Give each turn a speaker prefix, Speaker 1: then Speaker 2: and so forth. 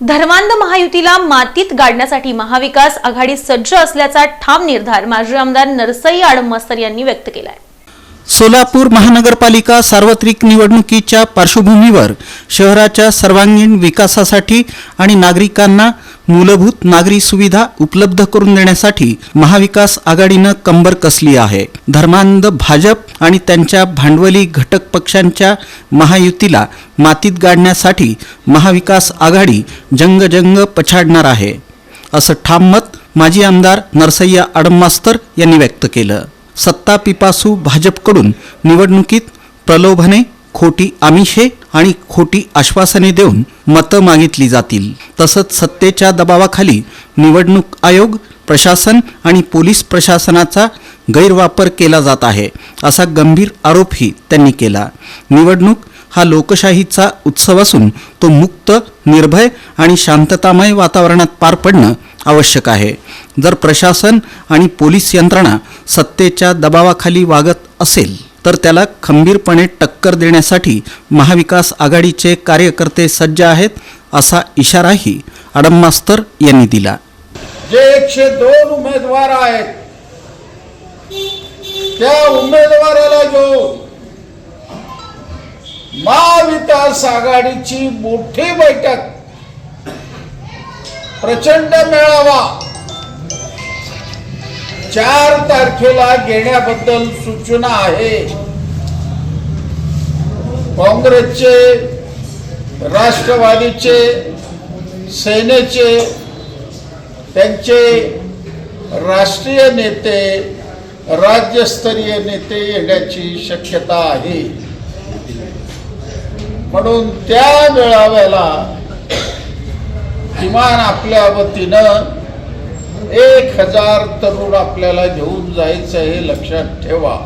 Speaker 1: धर्मांध महायुतीला मातीत गाडण्यासाठी महाविकास आघाडी सज्ज असल्याचा ठाम निर्धार माजी आमदार नरसई आडमस्तर यांनी व्यक्त केलाय.
Speaker 2: सोलापूर महानगरपालिका सार्वत्रिक निवडणुकीच्या पार्श्वभूमीवर शहराच्या सर्वांगीण विकासासाठी आणि नागरिकांना मूलभूत नागरी सुविधा उपलब्ध करून देण्यासाठी महाविकास आघाडीनं कंबर कसली आहे? धर्मांध भाजप आणि त्यांच्या भांडवली घटक पक्षांच्या महायुतीला मातीत गाडण्यासाठी महाविकास आघाडी जंगजंग पछाडणार आहे असं ठाम मत माजी आमदार नरसय्या आडममास्तर यांनी व्यक्त केलं. सत्ता पिपासू भाजपकडून निवडणुकीत प्रलोभने खोटी आमिषे आणि खोटी आश्वासने देऊन मतं मागितली जातील. तसंच सत्तेच्या दबावाखाली निवडणूक आयोग प्रशासन आणि पोलीस प्रशासनाचा गैरवापर केला जात आहे असा गंभीर आरोपही त्यांनी केला. निवडणूक हा लोकशाहीचा उत्सव असून तो मुक्त निर्भय आणि शांततामय वातावरणात पार पडणं आवश्यक आहे. जर प्रशासन आणि पोलीस यंत्रणा सत्तेच्या दबावाखाली वागत असेल तर त्याला खंबीरपणे टक्कर देण्यासाठी महाविकास आघाडीचे कार्यकर्ते सज्ज आहेत असा इशाराही आडममास्तर यांनी दिला.
Speaker 3: जे एकशे दोन उमेदवार आहेत त्या उमेदवाराला घेऊन महाविकास आघाडीची मोठी बैठक प्रचंड मेळावा चार तारखेला घेण्याबद्दल सूचना आहे. काँग्रेसचे राष्ट्रवादीचे सेनेचे त्यांचे राष्ट्रीय नेते राज्यस्तरीय नेते येण्याची शक्यता आहे. म्हणून त्या मेळाव्याला किमान आपल्या वतीनं एक हजार तरुण आपल्याला घेऊन जायचं हे लक्षात ठेवा.